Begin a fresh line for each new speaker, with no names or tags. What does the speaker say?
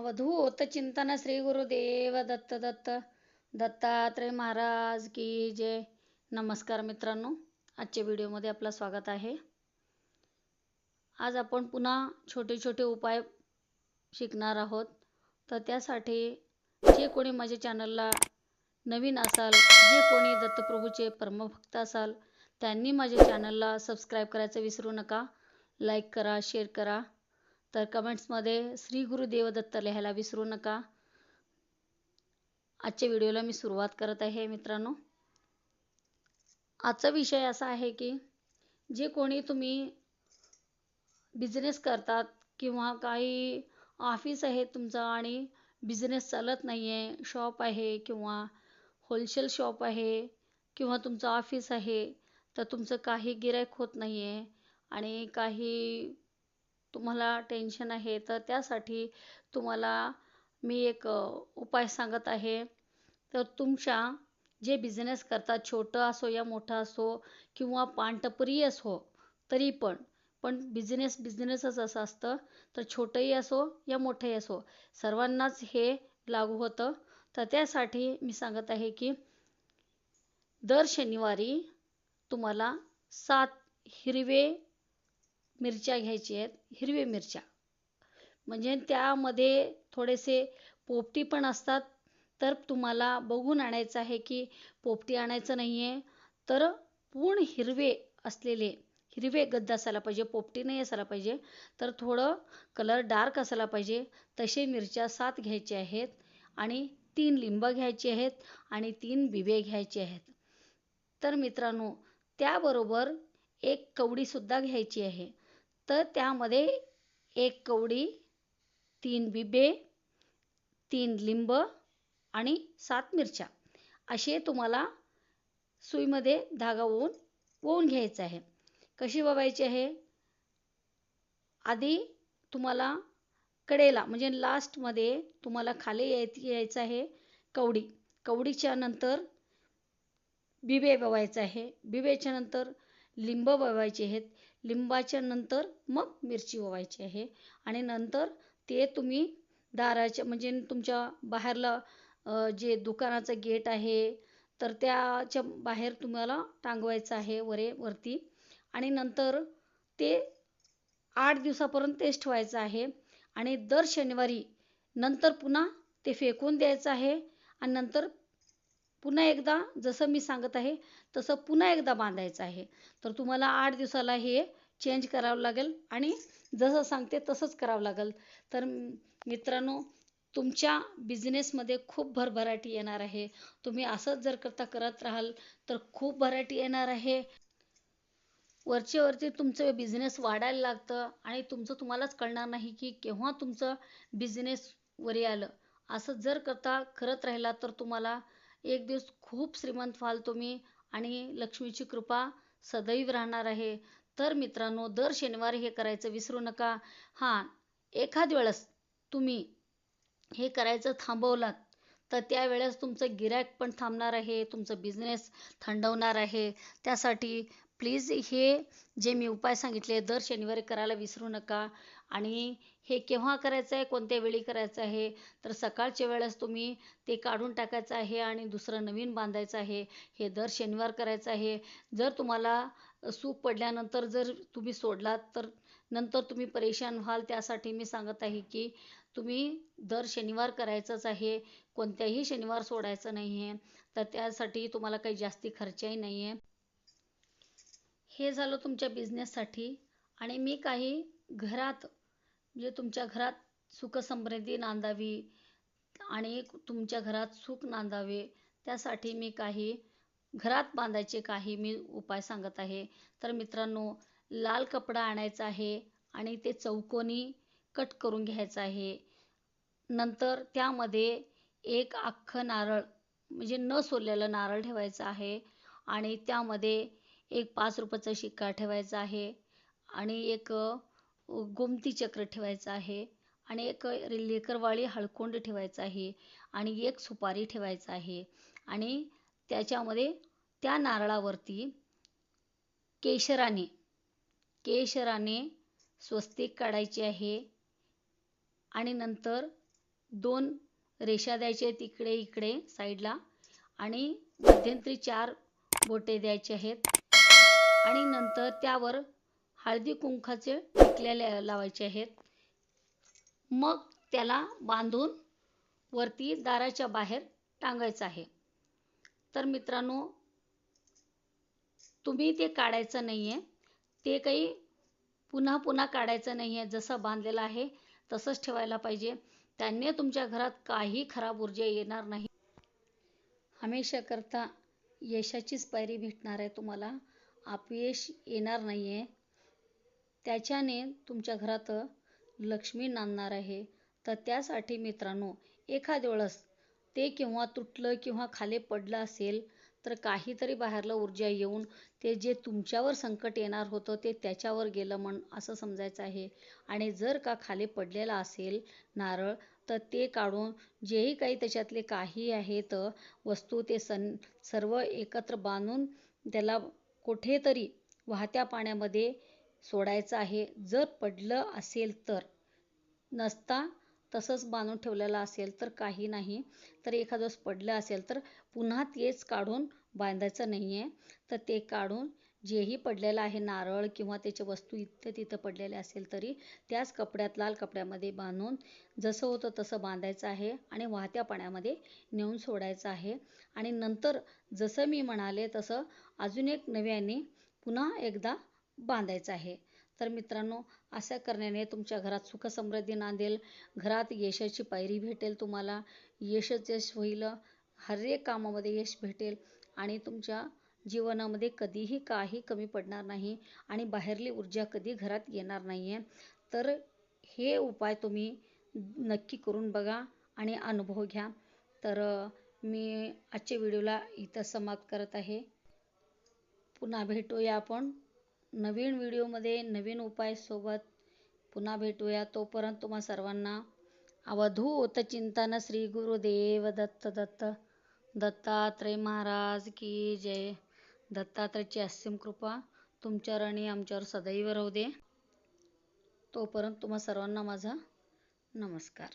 अवधूत चिंतन श्री गुरुदेव दत्त दत्त दत्तात्रय महाराज की जय. नमस्कार मित्रांनो आजच्या व्हिडिओमध्ये आपलं स्वागत आहे. आज आपण पुन्हा छोटे छोटे उपाय शिकणार आहोत. तर त्यासाठी जे कोणी माझ्या चॅनलला नवीन असाल जे कोणी दत्तप्रभूचे परमभक्त असाल त्यांनी माझ्या चॅनलला सबस्क्राईब करायचं विसरू नका. लाईक करा शेअर करा. तर कमेंट्समध्ये श्री गुरुदेवदत्त लिहायला विसरू नका. आजच्या व्हिडिओला मी सुरुवात करत आहे मित्रांनो. आजचा विषय असा आहे की जे कोणी तुम्ही बिझनेस करतात किंवा काही ऑफिस आहे तुमचं आणि बिझनेस चालत नाही आहे शॉप आहे किंवा होलसेल शॉप आहे किंवा तुमचं ऑफिस आहे तर तुमचं काही गिरायक होत नाही आहे आणि काही तुम्हाला टेन्शन आहे तर त्यासाठी तुम्हाला मी एक उपाय सांगत आहे. तर तुमच्या जे बिझनेस करतात छोटं असो या मोठं असो किंवा पानटपरी असो तरी पण पण बिझनेस बिझनेसच असं असतं. तर छोटंही असो या मोठंही असो सर्वांनाच हे लागू होतं. तर त्यासाठी मी सांगत आहे की दर शनिवारी तुम्हाला सात हिरवे मिरच्या घ्यायची आहेत हिरवे मिरच्या. म्हणजे त्यामध्ये थोडेसे पोपटी पण असतात तर तुम्हाला बघून आणायचं आहे की पोपटी आणायचं नाही आहे तर पूर्ण हिरवे असलेले हिरवे गद्द असायला पाहिजे पोपटी नाही असायला पाहिजे तर थोडं कलर डार्क असायला पाहिजे तसे मिरच्या सात घ्यायचे आहेत आणि तीन लिंब घ्यायचे आहेत आणि तीन बिबे घ्यायचे आहेत. तर मित्रांनो त्याबरोबर एक कवडीसुद्धा घ्यायची आहे. तर त्यामध्ये एक कवडी तीन बिबे तीन लिंब आणि सात मिरच्या. असे तुम्हाला सुईमध्ये धागा ओवून ओवून घ्यायचं आहे. कशी ववायची आहे? आधी तुम्हाला कडेला म्हणजे लास्टमध्ये तुम्हाला खाली याय यायचं आहे कवडी. कवडीच्या नंतर बिबे ववायचं आहे. बिबेच्या नंतर लिंब ववायचे आहेत. लिंबाच्या नंतर मग मिरची ओवायची आहे. आणि नंतर ते तुम्ही दाराच्या म्हणजे तुमच्या बाहेरला जे दुकानाचं गेट आहे तर त्याच्या बाहेर तुम्हाला टांगवायचं आहे वरे वरती. आणि नंतर ते आठ दिवसापर्यंत तेच ठेवायचं आहे. आणि दर शनिवारी नंतर पुन्हा ते फेकून द्यायचं आहे. आणि नंतर पुन्हा एकदा जसं मी सांगत आहे तसं पुन्हा एकदा बांधायचं आहे. तर तुम्हाला आठ दिवसाला हे चेंज करावं लागेल आणि जसं सांगते तसंच करावं लागेल. तर मित्रांनो तुमच्या बिझनेसमध्ये खूप भरभराटी येणार आहे. तुम्ही असंच जर करता करत राहाल तर खूप भराटी येणार आहे. वरचे वरचे तुमचं बिझनेस वाढायला लागतं आणि तुमचं तुम्हालाच कळणार नाही की केव्हा तुमचं बिझनेस वरी आलं असं जर करता करत राहिला तर तुम्हाला एक दिवस खूप श्रीमंत व्हाल तुम्ही आणि लक्ष्मीची कृपा सदैव राहणार आहे. तर मित्रांनो दर शनिवारी हे करायचं विसरू नका. हां एखाद वेळेस तुम्ही हे करायचं थांबवलात तर त्यावेळेस तुमचं गिरायक पण थांबणार आहे तुमचं बिझनेस थंडवणार आहे. त्यासाठी प्लीज हे जे मी उपाय सांगितले दर शनिवारी करायला विसरू नका. आणि हे केव्हा करायचं आहे? कोणत्या वेळी करायचं आहे? तर सकाळच्या वेळेस तुम्ही ते काढून टाकायचं आहे आणि दुसरं नवीन बांधायचं आहे. हे दर शनिवार करायचं आहे. जर तुम्हाला सूप पडल्यानंतर जर तुम्ही सोडलात तर नंतर तुम्ही परेशान व्हाल. त्यासाठी मी सांगत आहे की तुम्ही दर शनिवार करायचंच आहे. कोणत्याही शनिवार सोडायचं नाही आहे तर त्यासाठी तुम्हाला काही जास्ती खर्चही नाही आहे हे झालं तुमच्या बिझनेससाठी आणि मी काही घरात म्हणजे तुमच्या घरात सुखसमृद्धी नांदावी आणि तुमच्या घरात सुख नांदावे त्यासाठी मी काही घरात बांधायचे काही मी उपाय सांगत आहे. तर मित्रांनो लाल कपडा आणायचा आहे आणि ते चौकोनी कट करून घ्यायचं आहे. नंतर त्यामध्ये एक अख्खं नारळ म्हणजे न सोललेलं नारळ ठेवायचं आहे आणि त्यामध्ये एक पाच रुपयाचा शिक्का ठेवायचा आहे आणि एक गोमती चक्र ठेवायचं आहे आणि एक लेकरवाळी हळकोंड ठेवायचं आहे आणि एक सुपारी ठेवायचं आहे. आणि त्याच्यामध्ये त्या नारळावरती केशराने केशराने स्वस्तिक काढायचे आहे. आणि नंतर दोन रेषा द्यायचे आहेत इकडे इकडे साईडला. आणि मध्यंतरी चार बोटे द्यायचे आहेत. आणि नंतर त्यावर हळदी कुंकाचे टिकल्या लावायचे आहेत. मग त्याला बांधून वरती दाराच्या बाहेर टांगायचं आहे. तर मित्रांनो तुम्ही ते काढायचं नाही आहे ते काही पुन्हा पुन्हा काढायचं नाही आहे जसं बांधलेलं आहे तसंच ठेवायला पाहिजे. त्याने तुमच्या घरात काही खराब ऊर्जा येणार नाही. हमेशा करता यशाचीच पायरी भेटणार आहे तुम्हाला. अपयश येणार नाही आहे त्याच्याने तुमच्या घरात लक्ष्मी नांदणार आहे. तर त्यासाठी मित्रांनो एखाद्या वेळेस ते किंवा तुटलं किंवा खाली पडलं असेल तर काहीतरी बाहेरलं ऊर्जा येऊन ते जे तुमच्यावर संकट येणार होतं ते त्याच्यावर गेलं म्हण असं समजायचं आहे. आणि जर का खाली पडलेला असेल नारळ तर ते काढून जेही काही त्याच्यातले काही आहेत वस्तू ते सं सर्व एकत्र बांधून त्याला कुठेतरी वाहत्या पाण्यामध्ये सोडायचं आहे. जर पडलं असेल तर. नसता तसंच बांधून ठेवलेलं असेल तर काही नाही. तर एखादं पडलं असेल तर पुन्हा तेच काढून बांधायचं नाही आहे तर ते काढून जेही पडलेलं आहे नारळ किंवा त्याच्या वस्तू इथं तिथं पडलेले असेल तरी त्याच कपड्यात लाल कपड्यामध्ये बांधून जसं होतं तसं बांधायचं आहे आणि वाहत्या पाण्यामध्ये नेऊन सोडायचं आहे. आणि नंतर जसं मी म्हणाले तसं अजून एक नव्याने पुन्हा एकदा बांधायचं आहे. तर मित्रांनो असं करण्याने तुमच्या घरात सुखसमृद्धी नांदेल. घरात यशाची पायरी भेटेल तुम्हाला. यशच यश होईल. हर एक कामामध्ये यश भेटेल. आणि तुमच्या जीवनामध्ये कधीही काही कमी पडणार नाही आणि बाहेरली ऊर्जा कधी घरात येणार नाही आहे तर हे उपाय तुम्ही नक्की करून बघा आणि अनुभव घ्या. तर मी आजच्या व्हिडिओला इथं समाप्त करत आहे. पुन्हा भेटूया आपण. नवीन व्हिडिओमध्ये नवीन उपायासोबत पुन्हा भेटूया. तोपर्यंत तुम्हा सर्वांना अवधूत चिंतन श्री गुरुदेव दत्त दत्त दत्तात्रय महाराज की जय. दत्तात्रयची असीम कृपा तुमच्यावर आणि आमच्यावर सदैव राहू दे. तोपर्यंत तुम्हा सर्वांना माझा नमस्कार.